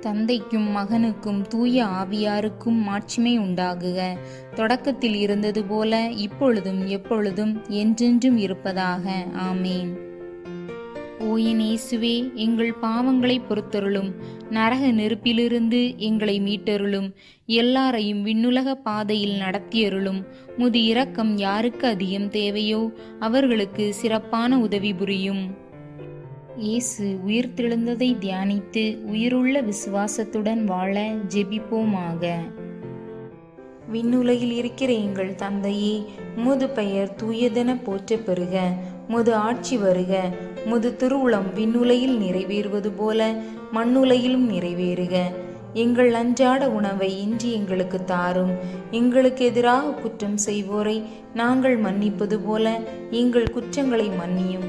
தந்தைக்கும் மகனுக்கும் தூய ஆவியாருக்கும் மாட்சிமை உண்டாகுக. தொடக்கத்தில் இருந்தது போல இப்பொழுதும் எப்பொழுதும் என்றென்றும் இருப்பதாக. ஆமேன். ஓயின் இயேசுவே எங்கள் பாவங்களை பொறுத்தருளும். நரக நெருப்பிலிருந்து எங்களை மீட்டருளும். எல்லாரையும் விண்ணுலக பாதையில் நடத்தியருளும். முது இரக்கம் யாருக்கு அதிகம் தேவையோ அவர்களுக்கு சிறப்பான உதவி புரியும். இயேசு உயிர்த்தெழுந்ததை தியானித்து உயிருள்ள விசுவாசத்துடன் வாழ ஜெபிப்போமாக. விண்ணுலகில் இருக்கிற எங்கள் தந்தையே முது பெயர் தூயதென போற்ற பெறுக முது ஆட்சி வருக முது திருவுளம் விண்ணுலையில் நிறைவேறுவது போல மண்ணுலையிலும் நிறைவேறுக. எங்கள் அன்றாட உணவை இன்றி எங்களுக்கு தாரும் எங்களுக்கு எதிராக குற்றம் செய்வோரை நாங்கள் மன்னிப்பது போல எங்கள் குற்றங்களை மன்னியும்.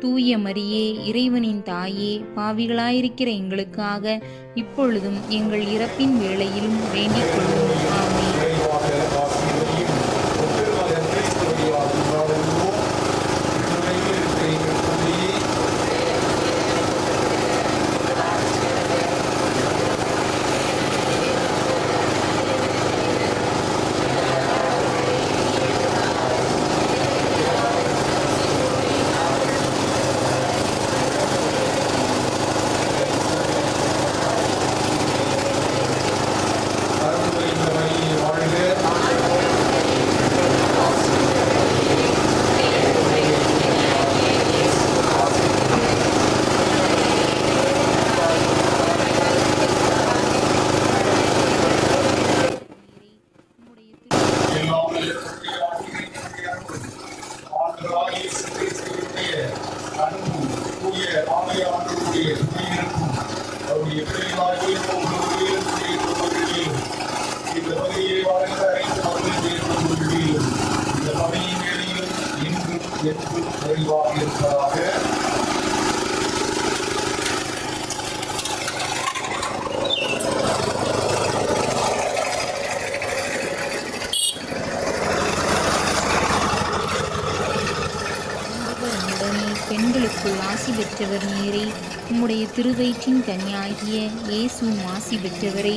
தூய மரியே இறைவனின் தாயே பாவிகளாயிருக்கிற எங்களுக்காக இப்பொழுதும் எங்கள் இறப்பின் வேளையிலும் வேண்டிக் கொள்ளும். ஆமே இன்றும் என்றும் இருப்பதாக பெண்களுக்குள் ஆசி பெற்றவர் நீரே உம்முடைய திருவயிற்றின் கனியாகிய இயேசுவும் ஆசி பெற்றவரை.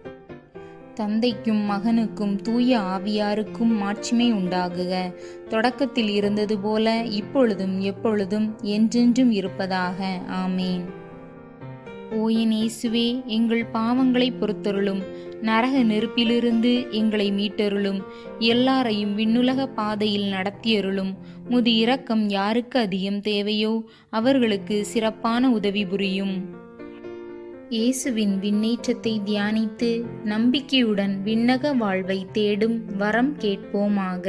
தந்தைக்கும் மகனுக்கும் தூய ஆவியாருக்கும் மாட்சிமை உண்டாகுக. தொடக்கத்தில் இருந்தது போல இப்பொழுதும் எப்பொழுதும் என்றென்றும் இருப்பதாக. ஆமேன். ஓயின் இயேசுவே எங்கள் பாவங்களை பொறுத்தருளும். நரக நெருப்பிலிருந்து எங்களை மீட்டருளும். எல்லாரையும் விண்ணுலக பாதையில் நடத்தியருளும். முது இரக்கம் யாருக்கு அதிகம் தேவையோ அவர்களுக்கு சிறப்பான உதவி புரியும். இயேசுவின் விண்ணேற்றத்தை தியானித்து நம்பிக்கையுடன் விண்ணக வாழ்வை தேடும் வரம் கேட்போமாக.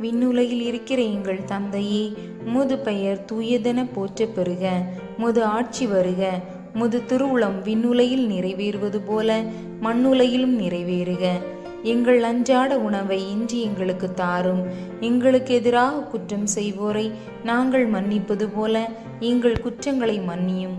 விண்ணுலகில் இருக்கிற எங்கள் தந்தையே முது பெயர் தூயதென போற்ற பெறுக முது ஆட்சி வருக முது திருவுளம் விண்ணுலையில் நிறைவேறுவது போல மண்ணுலையிலும் நிறைவேறுக. எங்கள் அன்றாட உணவை இன்று எங்களுக்கு தாரும் எங்களுக்கு எதிராக குற்றம் செய்வோரை நாங்கள் மன்னிப்பது போல எங்கள் குற்றங்களை மன்னியும்.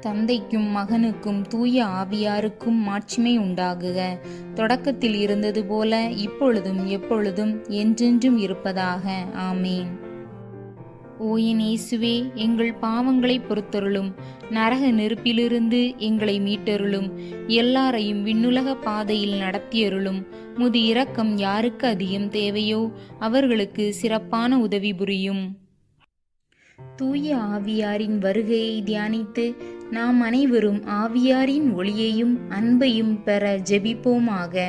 தந்தைக்கும் மகனுக்கும் தூய ஆவியாருக்கும் மாட்சிமை உண்டாகுக. தொடக்கத்தில் இருந்தது போல இப்பொழுதும் எப்பொழுதும் என்றென்றும் இருப்பதாக. ஆமேன். ஓ என் இயேசுவே எங்கள் பாவங்களை பொறுத்தருளும். நரக நெருப்பிலிருந்து எங்களை மீட்டருளும். எல்லாரையும் விண்ணுலக பாதையில் நடத்தியருளும். முது இரக்கம் யாருக்கு அதிகம் தேவையோ அவர்களுக்கு சிறப்பான உதவி புரியும். தூய ஆவியாரின் வருகையை தியானித்து நாம் அனைவரும் ஆவியாரின் ஒளியையும் அன்பையும் பெற ஜெபிப்போமாக.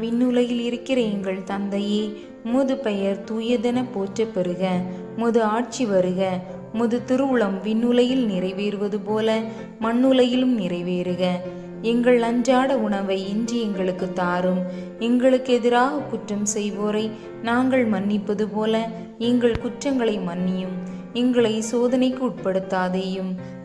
விண்ணுலகில் இருக்கிற எங்கள் தந்தையே முது பெயர் தூயதென போற்றப் பெறுக முது ஆட்சி வருக முது திருவுளம் விண்ணுலையில் நிறைவேறுவது போல மண்ணுலையிலும் நிறைவேறுக. எங்கள் அன்றாட உணவை இன்று எங்களுக்கு தாரும் எங்களுக்கு எதிராக குற்றம் செய்வோரை நாங்கள் மன்னிப்பது போல எங்கள் குற்றங்களை மன்னியும் எங்களை சோதனைக்கு உட்படுத்தாதேயும்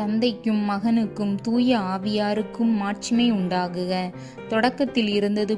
தந்தைக்கும் மகனுக்கும் தூய ஆவியாருக்கும் மாட்சிமை உண்டாகுக. தொடக்கத்தில் இருந்தது